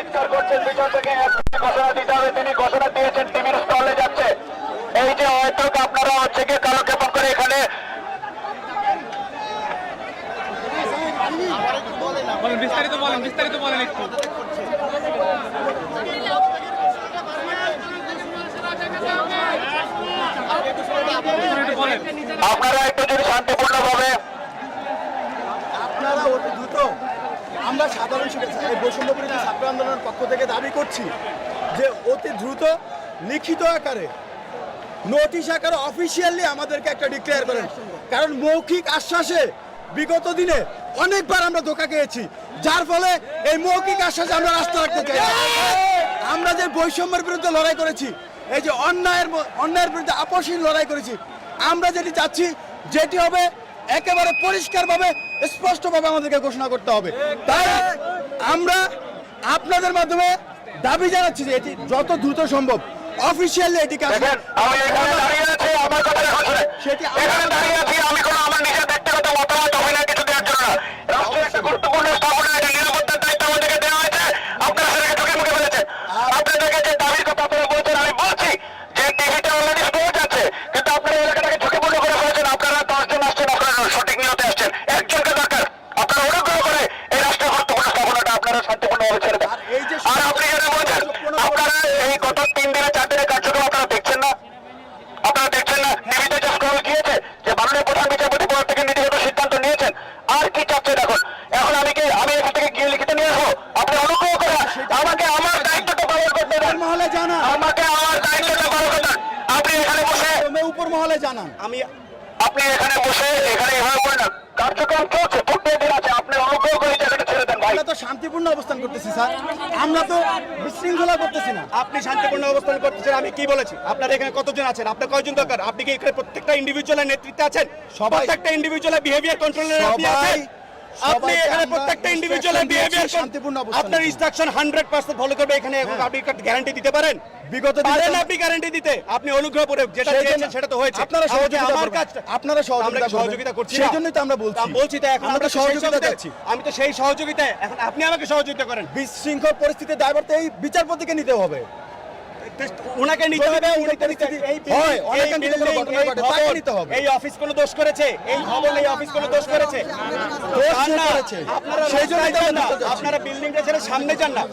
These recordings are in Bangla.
চিৎকার করছেন পিছন থেকে ঘোষণা দিতে হবে। তিনি ঘোষণা দিয়েছেন টিভির স্টলে যাচ্ছে। এই যে হয়তো আপনারা হচ্ছে গিয়ে কালক্ষেপণ করে এখানে বিস্তারিত বলেন বিস্তারিত বলেন একটু। আপনারা একটু যদি শান্তিপূর্ণভাবে আপনারা দ্রুত আমরা সাধারণ শিক্ষা এই বৈষম্য ছাত্র আন্দোলনের পক্ষ থেকে দাবি করছি যে অতি দ্রুত, লিখিত আকারে, নোটিশ আকারে অফিসিয়ালি আমাদেরকে একটা ডিক্লেয়ার করেন। কারণ মৌখিক আশ্বাসে বিগত দিনে অনেকবার আমরা ধোকা খেয়েছি। যার ফলে এই মৌখিক আশ্বাসে আমরা রাস্তা রাখতে চাই আমরা যে বৈষম্যের বিরুদ্ধে লড়াই করেছি, এই যে অন্যায়ের অন্যায়ের বিরুদ্ধে আপসহীন লড়াই করেছি, আমরা যেটি চাচ্ছি, যেটি হবে একেবারে পরিষ্কারভাবে স্পষ্টভাবে আমাদেরকে ঘোষণা করতে হবে। তাই আমরা আপনাদের মাধ্যমে দাবি জানাচ্ছি যে এটি যত দ্রুত সম্ভব অফিসিয়ালি এটি সেটি এখানে দাঁড়িয়ে আছি আমি কোনো আমার নিজের ব্যক্তিগত মতামত অভিনয় কিছু দেওয়ার জন্য রাষ্ট্রের একটা গুরুত্বপূর্ণ স্থাপনা কি চাচ্ছেন এখন এখন আমি কি আমি এখান থেকে গিয়ে লিখিত নিয়ে আসব? আপনি অনুগ্রহ করে আমাকে আমার দায়িত্বটা পালন করতে দেন। মহলে জানান। আমাকে আমার দায়িত্বটা পালন করতে আপনি এখানে বসে উপর মহলে জানান। আমি আপনি এখানে বসে এখানে এভাবে করেন না কার্যক্রম চলছে প্রত্যেক দিন আছে আপনি অনুগ্রহ করে এই জায়গাটা ছেড়ে দেন ভাই আমরা তো শান্তিপূর্ণ অবস্থান করতেছি স্যার আমরা তো বিশৃঙ্খলা করতেছি না। আপনি শান্তিপূর্ণ অবস্থান করতেছেন আমি কি বলেছি? আপনার এখানে কতজন আছেন? আপনার কয়জন দরকার? আপনি কি এখানে প্রত্যেকটা ইন্ডিভিজুয়ালের নেতৃত্বে আছেন? সবাই- একটা ইন্ডিভিজুয়ালের বিহেভিয়ার কন্ট্রোলের আপনি আছেন? আপনি এখানে প্রত্যেকটা ইন্ডিভিজুয়ালের বিহেভিয়ার শান্তিপূর্ণ আপনার ইনস্ট্রাকশন 100% ফলো করবে এখানে এখন আপনি গ্যারান্টি দিতে পারেন। বিগত পারেন আপনি গ্যারান্টি দিতে। আপনি অনুগ্রহ করে যেটা সেটা তো হয়েছে। আপনারা সহযোগিতা আমার। কাজটা আপনারা সহযোগিতা। সহযোগিতা করছি সেই জন্যই তো আমরা বলছি। বলছি তো এখন আমরা তো তো সহযোগিতা চাচ্ছি। আমি তো সেই সহযোগিতায় এখন আপনি আমাকে সহযোগিতা করেন। বিশৃঙ্খল পরিস্থিতির দায়বর্তে এই বিচারপতিকে নিতে হবে। ওনাকে নিতে হবে হয়, অনেক ঘটনা ঘটে, তাকে নিতে হবে। এই অফিস কোনো দোষ করেছে? এই ভবন এই অফিস কোনো দোষ করেছে? আপনারা সেই না, আপনারা বিল্ডিংটা ছেড়ে সামনে যান না।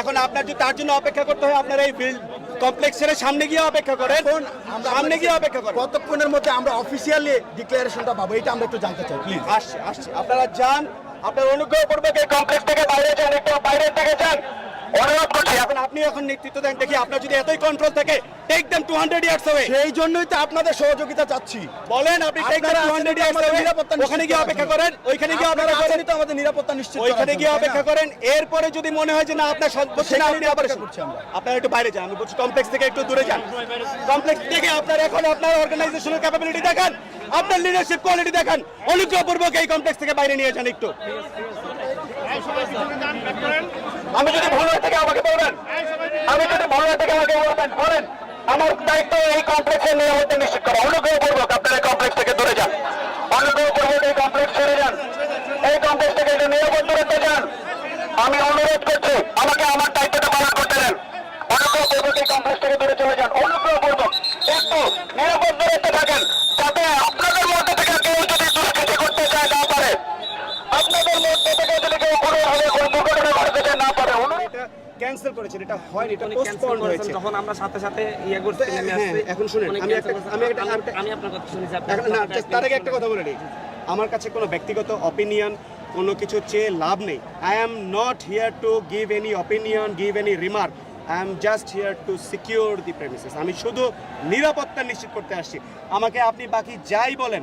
এখন আপনার যদি তার জন্য অপেক্ষা করতে হয় আপনারা এই কমপ্লেক্স ছেড়ে সামনে গিয়ে অপেক্ষা করেন। সামনে গিয়ে অপেক্ষা করেন। কতক্ষণের মধ্যে আমরা অফিসিয়ালি ডিক্লারেশনটা পাবো এটা আমরা একটু জানতে চাই প্লিজ আসছে আসছে। আপনারা যান আপনার অনুগ্রহ করবে এই কমপ্লেক্স থেকে বাইরে যান একটু বাইরের থেকে যান। অনুরোধ করছি আপনি এখন নেতৃত্ব দেন দেখি আপনার যদি এতই কন্ট্রোল থাকে take them to hundred years হবে সেই জন্যই তো আপনাদের সহযোগিতা চাচ্ছি। বলেন আপনি টেক দেম আপনারা টু আছেন হান্ড্রেড তো ইয়ার্স আমাদের নিরাপত্তা নিশ্চিত ওখানে গিয়ে অপেক্ষা করেন ওইখানে গিয়ে আপনারা করেন তো আমাদের নিরাপত্তা নিশ্চিত ওইখানে গিয়ে অপেক্ষা করেন এরপরে যদি মনে হয় যে না আপনার সন্তুষ্ট না আপনি আবার করছি আমরা। আপনারা একটু বাইরে যান আমি বলছি কমপ্লেক্স থেকে একটু দূরে যান। কমপ্লেক্স থেকে আপনার এখন আপনার অর্গানাইজেশনের ক্যাপাবিলিটি দেখান আপনার লিডারশিপ কোয়ালিটি দেখেন। দেখান অনুগ্রহপূর্বক এই কমপ্লেক্স থেকে বাইরে নিয়ে যান একটু। আমি যদি ভুল হয়ে থেকে আমাকে বলবেন। আমি যদি ভুল থেকে আমাকে বলবেন, বলেন, আমার দায়িত্ব এই কমপ্লেক্সের নিরাপত্তা নিশ্চিত করা। অনুগ্রহপূর্বক আপনারা এই কমপ্লেক্স থেকে দূরে যান। অনুগ্রহপূর্বক এই কমপ্লেক্স ছেড়ে যান। এই কমপ্লেক্স থেকে একটু নিরাপদ দূরত্বে যান, আমি অনুরোধ করছি, আমাকে আমার দায়িত্বটা পালন করতে দেন। অনুগ্রহপূর্বক এই কমপ্লেক্স থেকে দূরে চলে যান অনুগ্রহপূর্বক একটু নিরাপদ দূরত্বে থাকেন যাতে আপনাদের মধ্যে থেকে কেউ যদি দুষ্কৃতি করতে চায় না পারে আপনাদের মধ্যে থেকে যদি কেউ কোনোভাবে কোনো দুর্ঘটনা ঘটাতে চায় না পারে অনুরোধ এটা ক্যান্সেল করেছেন এটা হয়নি এটা করেছেন, হয়েছে। যখন আমরা সাথে সাথে ইয়ে করতে নেমে হ্যাঁ, আসছি, এখন শুনেন, আমি একটা-। আমি একটা- আমি- আপনার কথা শুনেছি না তার আগে একটা কথা বলে নিই। আমার কাছে কোনো ব্যক্তিগত অপিনিয়ন কোনো কিছু চেয়ে লাভ নেই। I am not here to give any opinion give any remark I am just here to secure the premises আমি শুধু নিরাপত্তা নিশ্চিত করতে আসছি। আমাকে আপনি বাকি যাই বলেন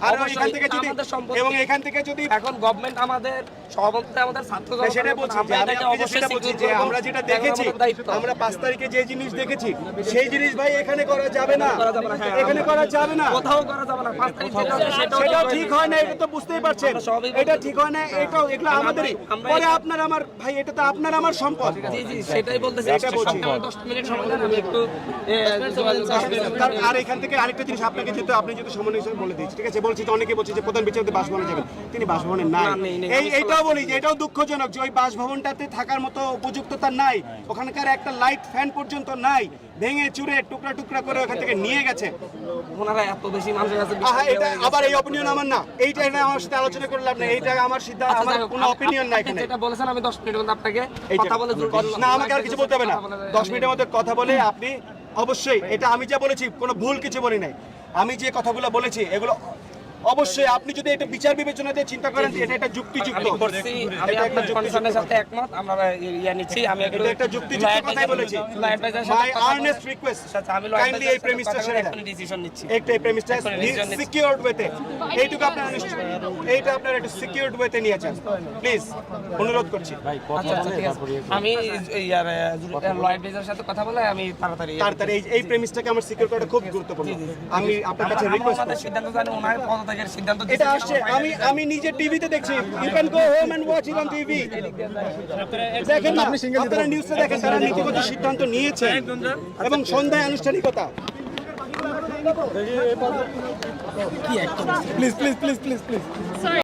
আর এখান থেকে যদি এবং এখান থেকে যদি এখন গভর্নমেন্ট আমাদের সভাপতি আমাদের ছাত্র সেটা বলছি আমরা যে আমি এটাকে আপনাকে অবশ্যই সেটা বলছি যে আমরা যেটা দেখেছি আমরা পাঁচ তারিখে যে জিনিস দেখেছি সেই জিনিস ভাই এখানে করা যাবে না। করা যাবে না, হ্যাঁ, এখানে করা যাবে না। কোথাও করা যাবে না পাঁচ তারিখ সেটাও সেটাও ঠিক ঠিক হয় না এটা তো বুঝতেই পারছেন। এটা ঠিক হয় না এটাও এগুলো আমাদেরই। পরে এটা- আপনার আমার ভাই এটা তো আপনার আমার সম্পদ। জি জি সেটাই বলতেছি। এটা বলছি। আপনি আমার দশ মিনিট সময় দেন আমি একটু এ, যোগাযোগ করব। তার- আর এখান থেকে আরেকটা জিনিস আপনাকে যেহেতু আপনি যেহেতু সমন্বয় হিসেবে বলে দিয়েছি ঠিক আছে? বলছি তো অনেকে বলছে যে প্রধান বিচারপতি বাসভবনে যাবেন তিনি বাসভবনে নাই। এই এইটাও বলি যে এটাও দুঃখজনক যে ওই বাসভবনটাতে থাকার মতো উপযুক্ততা নাই। ওখানকার একটা লাইট ফ্যান পর্যন্ত নাই ভেঙে চুরে টুকরা টুকরা করে ওখান থেকে নিয়ে গেছে। ওনারা এত বেশি মানুষের কাছে এটা আবার এই অপিনিয়ন আমার না। এইটা এটা আমার সাথে আলোচনা করে লাভ নেই। এইটা আমার সিদ্ধান্ত আচ্ছা, আমার কোনো অপিনিয়ন নাই এখানে। যেটা বলেছেন আমি দশ মিনিট মধ্যে আপনাকে কথা বলে না আমাকে আর কিছু বলতে হবে না। কথা বলে- দশ মিনিটের মধ্যে কথা বলে আপনি অবশ্যই এটা আমি যা বলেছি কোনো ভুল কিছু বলি নাই। আমি যে কথাগুলো বলেছি এগুলো অবশ্যই আপনি যদি এটা বিচার বিবেচনা দিয়ে চিন্তা করেন এটা একটা যুক্তিযুক্ত আমি আপনার কনসার্নের সাথে একমত আমরা ইয়া নিচ্ছি আমি এটা একটা যুক্তিযুক্ত কথাই বলেছি। মাই আর্নেস্ট রিকোয়েস্ট আচ্ছা, আমি কাইন্ডলি এই সাথে প্রেমিসটা কথা ছেড়ে দেন এখনই নিচ্ছি। একটা এই প্রেমিসটা। সিকিউরড ওয়েতে এইটুকু আপনারা এইটা আপনারা একটু সিকিউরড ওয়েতে নিয়েছেন প্লিজ অনুরোধ করছি। আচ্ছা আচ্ছা ঠিক আমি ইয়ার লয়ার অ্যাডভাইজারের সাথে কথা বলে আমি তাড়াতাড়ি তাড়াতাড়ি এই প্রেমিসটাকে আমার সিকিউর করাটা খুব গুরুত্বপূর্ণ। আমি আপনার কাছে রিকোয়েস্ট সিদ্ধান্ত জানি ওনার পদত্যাগের সিদ্ধান্ত এটা আসছে। আমি আমি নিজে টিভিতে দেখছি। You can go home and watch it on TV দেখেন না আপনারা নিউজে দেখেন তারা নীতিগত সিদ্ধান্ত নিয়েছেন এবং সন্ধ্যায় আনুষ্ঠানিকতা। Please please please please please